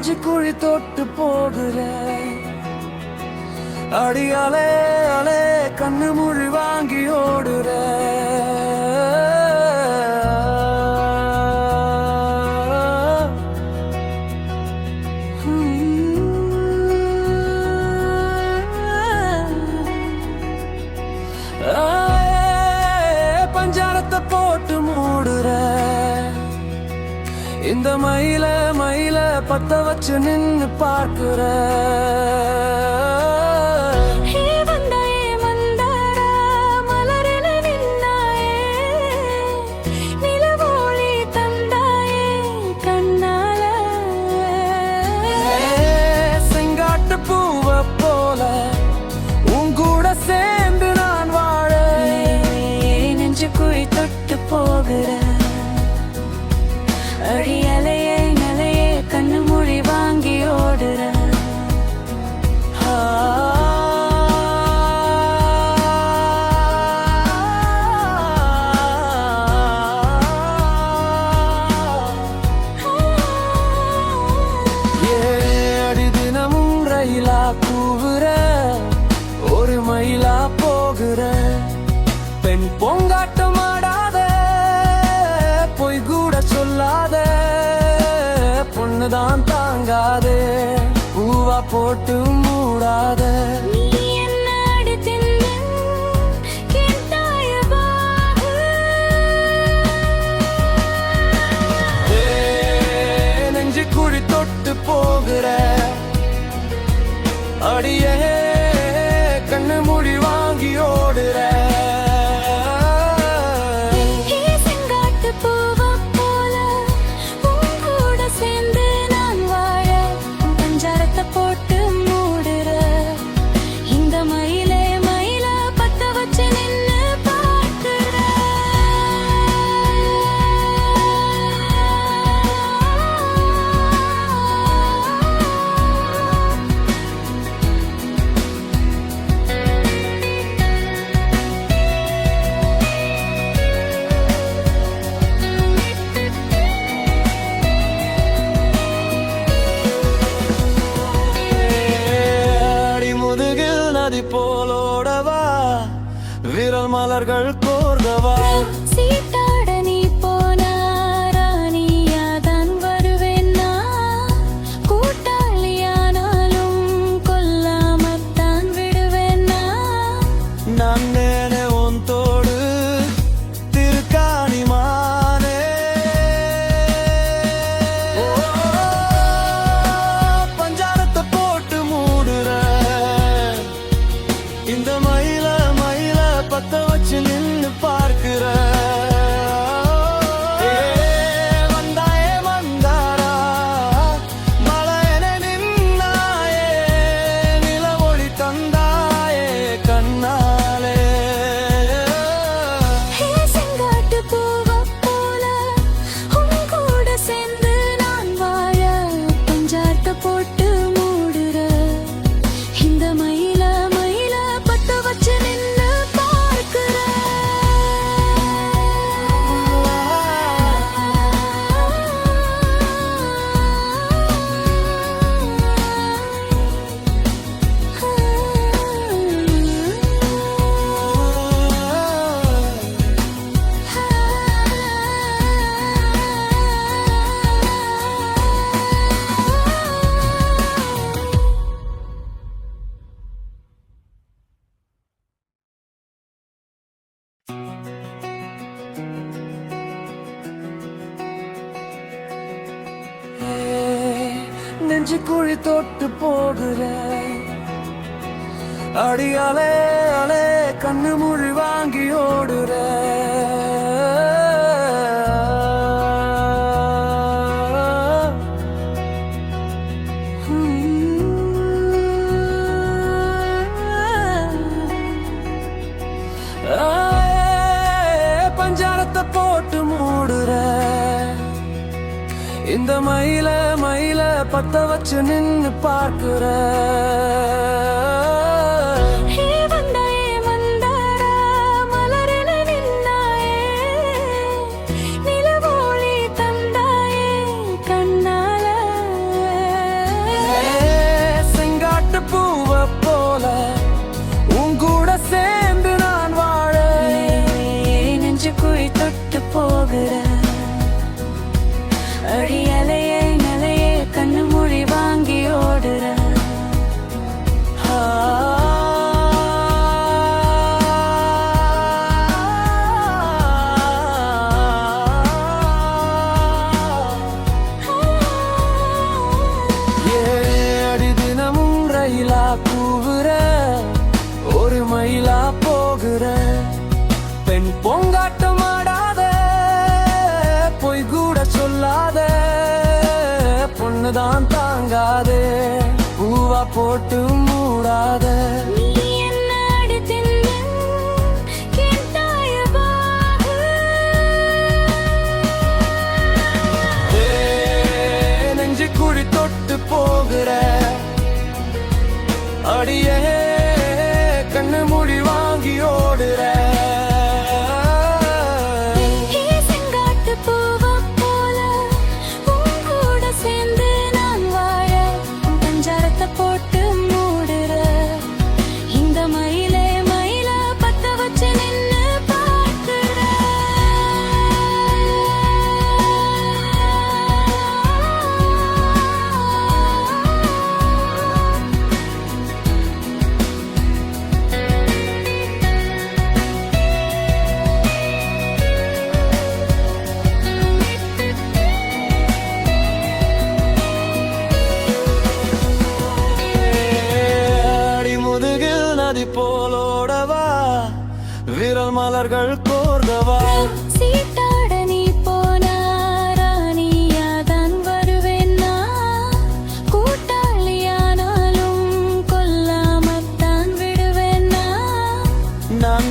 நெஞ்சு குழி தொட்டு போடுற அடி அலே அலே கண்ணு மொழி வாங்கி ஓடுற பஞ்சாரத்தை போட்டு மூடுற. இந்த மயிலை வானத்தை வச்சு நின்று பார்க்கிற. சேர்ந்து நான் வாழ. நெஞ்சு குழி தொட்டு போகிறேன் தான் தாங்காதே. பூவா போட்டு மூடாத. இந்த மயில மயில பத்த வச்சு நின்னு பார்க்கிறேன் தொட்டு போகிற அடி அலே அலே கண்ணு மொழி வாங்கி ஓடுற பஞ்சாரத்தை போட்டு மூடுற இந்த மயிலை பத்த வச்சு நின்னு பார்க்குற. for two. மலர்கள் கோர்ந்தவா சீட்டாட நீ போனாராணியாதான் வருவேன்? கூட்டாளியானாலும் கொல்லாமத்தான் விடுவேன்? நான்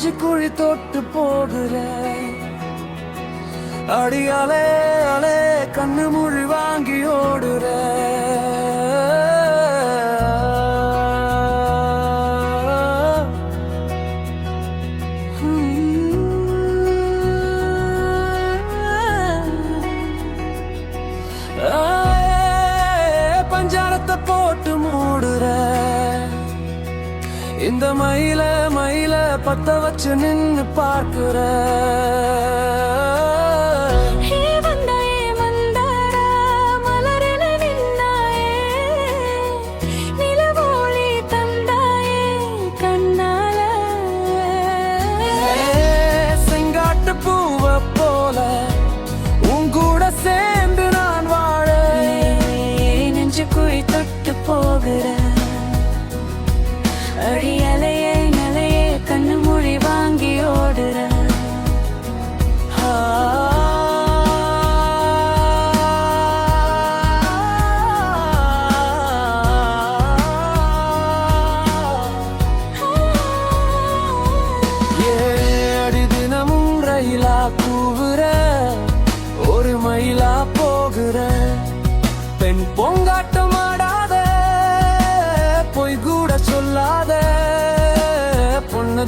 நெஞ்சு குழி தொட்டு போடுற. அடி அலே அலே கண்ணு மொழி வாங்கி ஓடுற. பார்த்த வச்சு நின்னு பார்க்குற.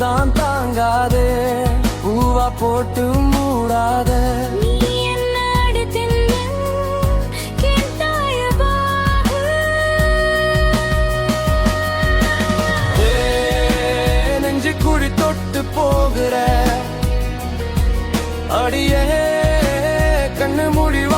தான் தாங்காது. பூவா போட்டு மூடாத. குழி தொட்டு போகிற அடியே. கண்ணு முடிவு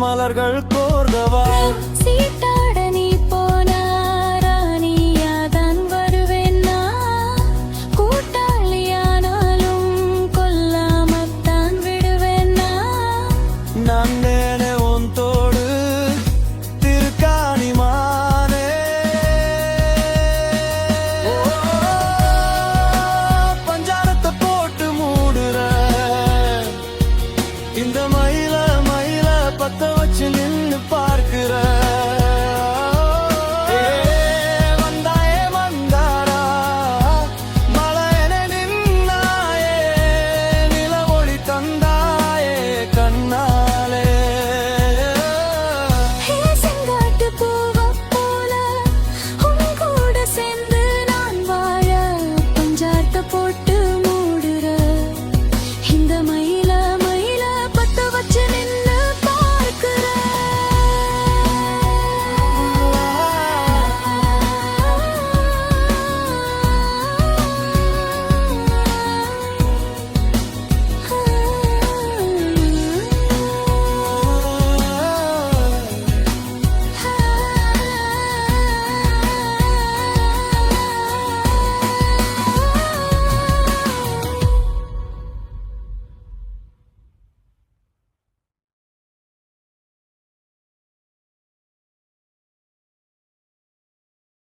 மலர்கள் கோர்ந்தவா?